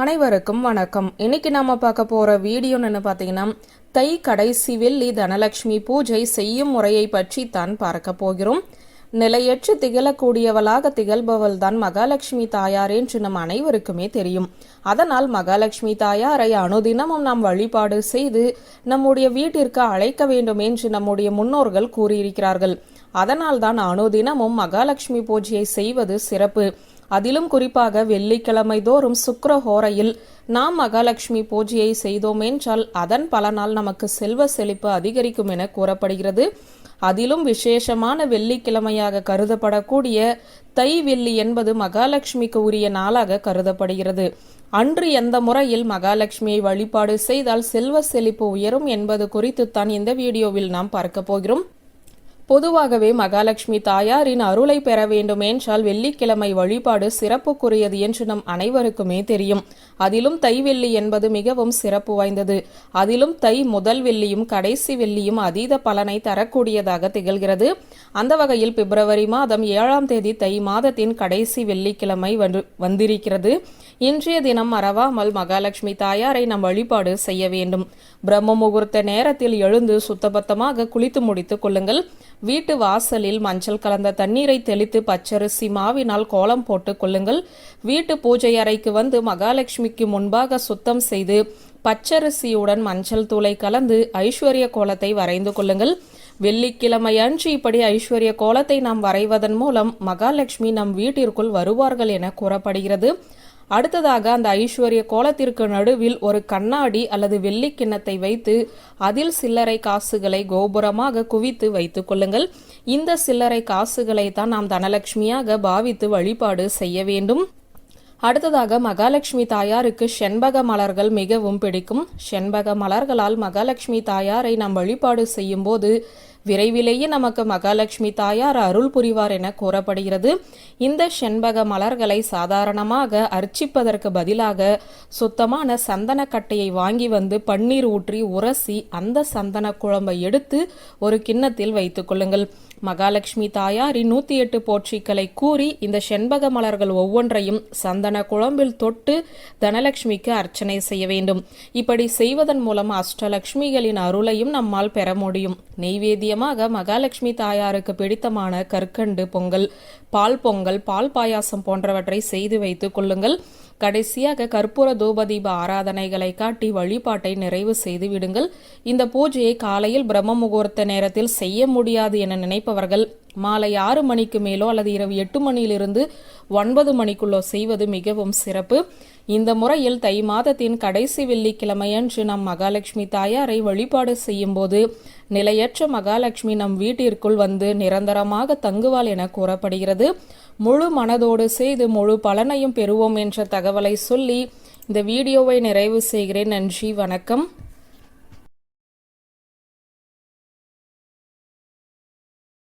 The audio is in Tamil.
அனைவருக்கும் வணக்கம். இன்னைக்கு நாம பார்க்க போற வீடியோன்னு பார்த்தீங்கன்னா தை கடைசி வெள்ளி தனலட்சுமி பூஜை செய்யும் முறையை பற்றி தான் பார்க்க போகிறோம். நிலையற்று திகழக்கூடியவளாக திகழ்பவள் தான் மகாலட்சுமி தாயார் என்று நம் அனைவருக்குமே தெரியும். அதனால் மகாலட்சுமி தாயாரை அனுதினமும் நாம் வழிபாடு செய்து நம்முடைய வீட்டிற்கு அழைக்க வேண்டும் என்று நம்முடைய முன்னோர்கள் கூறியிருக்கிறார்கள். அதனால் தான் அனுதினமும் மகாலட்சுமி பூஜையை செய்வது சிறப்பு. அதிலும் குறிப்பாக வெள்ளிக்கிழமை தோறும் சுக்கரஹோரையில் நாம் மகாலட்சுமி பூஜையை செய்தோம் என்றால் அதன் பலனால் நமக்கு செல்வ செழிப்பு அதிகரிக்கும் என கூறப்படுகிறது. அதிலும் விசேஷமான வெள்ளிக்கிழமையாக கருதப்படக்கூடிய தை வெள்ளி என்பது மகாலட்சுமிக்கு உரிய நாளாக கருதப்படுகிறது. அன்று எந்த முறையில் மகாலட்சுமியை வழிபாடு செய்தால் செல்வ செழிப்பு உயரும் என்பது குறித்து தான் இந்த வீடியோவில் நாம் பார்க்க போகிறோம். பொதுவாகவே மகாலட்சுமி தாயாரின் அருளை பெற வேண்டும் என்றால் வெள்ளிக்கிழமை வழிபாடு சிறப்புக்குரியது என்று நம் அனைவருக்குமே தெரியும். அதிலும் தை வெள்ளி என்பது மிகவும் சிறப்பு வாய்ந்தது. அதிலும் தை முதல் வெள்ளியும் கடைசி வெள்ளியும் அதீத பலனை தரக்கூடியதாக திகழ்கிறது. அந்த வகையில் பிப்ரவரி மாதம் ஏழாம் தேதி தை மாதத்தின் கடைசி வெள்ளிக்கிழமை வந்து வந்திருக்கிறது. இன்றைய தினம் மறவாமல் மகாலட்சுமி தாயாரை நாம் வழிபாடு செய்ய வேண்டும். பிரம்ம முகூர்த்த நேரத்தில் எழுந்து சுத்தபத்தமாக குளித்து முடித்துக் கொள்ளுங்கள். வீட்டு வாசலில் மஞ்சள் கலந்த தண்ணீரை தெளித்து பச்சரிசி மாவினால் கோலம் போட்டுக் கொள்ளுங்கள். வீட்டு பூஜை அறைக்கு வந்து மகாலட்சுமிக்கு முன்பாக சுத்தம் செய்து பச்சரிசியுடன் மஞ்சள் தூளை கலந்து ஐஸ்வர்ய கோலத்தை வரைந்து கொள்ளுங்கள். வெள்ளிக்கிழமை அன்று இப்படி ஐஸ்வர்ய கோலத்தை நாம் வரைவதன் மூலம் மகாலட்சுமி நம் வீட்டிற்குள் வருவார்கள் என கூறப்படுகிறது. அடுத்ததாக அந்த ஐஸ்வர்ய கோலத்திற்கு நடுவில் ஒரு கண்ணாடி அல்லது வெள்ளி கிண்ணத்தை வைத்து அதில் சில்லறை காசுகளை கோபுரமாக குவித்து வைத்துக் கொள்ளுங்கள். இந்த சில்லறை காசுகளை தான் நாம் தனலட்சுமியாக பாவித்து வழிபாடு செய்ய வேண்டும். அடுத்ததாக மகாலட்சுமி தாயாருக்கு செண்பக மலர்கள் மிகவும் பிடிக்கும். செண்பக மலர்களால் மகாலட்சுமி தாயாரை நாம் வழிபாடு செய்யும் போது விரைவிலேயே நமக்கு மகாலட்சுமி தாயார் அருள் புரிவார் என கூறப்படுகிறது. இந்த செண்பக மலர்களை சாதாரணமாக அர்ச்சிப்பதற்கு பதிலாக சுத்தமான சந்தன கட்டையை வாங்கி வந்து பன்னீர் ஊற்றி உரசி அந்த சந்தன குழம்பை எடுத்து ஒரு கிண்ணத்தில் வைத்துக் கொள்ளுங்கள். மகாலட்சுமி தாயாரின் நூத்தி எட்டு போற்றிக்களை கூறி இந்த செண்பக மலர்கள் ஒவ்வொன்றையும் சந்தன குழம்பில் தொட்டு தனலட்சுமிக்கு அர்ச்சனை செய்ய வேண்டும். இப்படி செய்வதன் மூலம் அஷ்டலட்சுமிகளின் அருளையும் நம்மால் பெற முடியும். முக்கியமாக மகாலட்சுமி தாயாருக்கு பிடித்தமான கற்கண்டு பொங்கல் பால் பொங்கல் பால் பாயாசம் போன்றவற்றை செய்து வைத்துக் கொள்ளுங்கள். கடைசியாக கற்பூர தூபதீப ஆராதனைகளை காட்டி வழிபாட்டை நிறைவு செய்து விடுங்கள். இந்த பூஜையை காலையில் பிரம்ம முகூர்த்த நேரத்தில் செய்ய முடியாது என நினைப்பவர்கள் மாலை ஆறு மணிக்கு மேலோ அல்லது இரவு எட்டு மணியிலிருந்து ஒன்பது மணிக்குள்ளோ செய்வது மிகவும் சிறப்பு. இந்த முறையில் தை மாதத்தின் கடைசி வெள்ளிக்கிழமையன்று நம் மகாலட்சுமி தாயாரை வழிபாடு செய்யும் போது நிலையற்ற மகாலட்சுமி நம் வீட்டிற்குள் வந்து நிரந்தரமாக தங்குவாள் என கூறப்படுகிறது. முழு மனதோடு செய்து முழு பலனையும் பெறுவோம் என்ற தகவலை சொல்லி இந்த வீடியோவை நிறைவு செய்கிறேன். நன்றி வணக்கம்.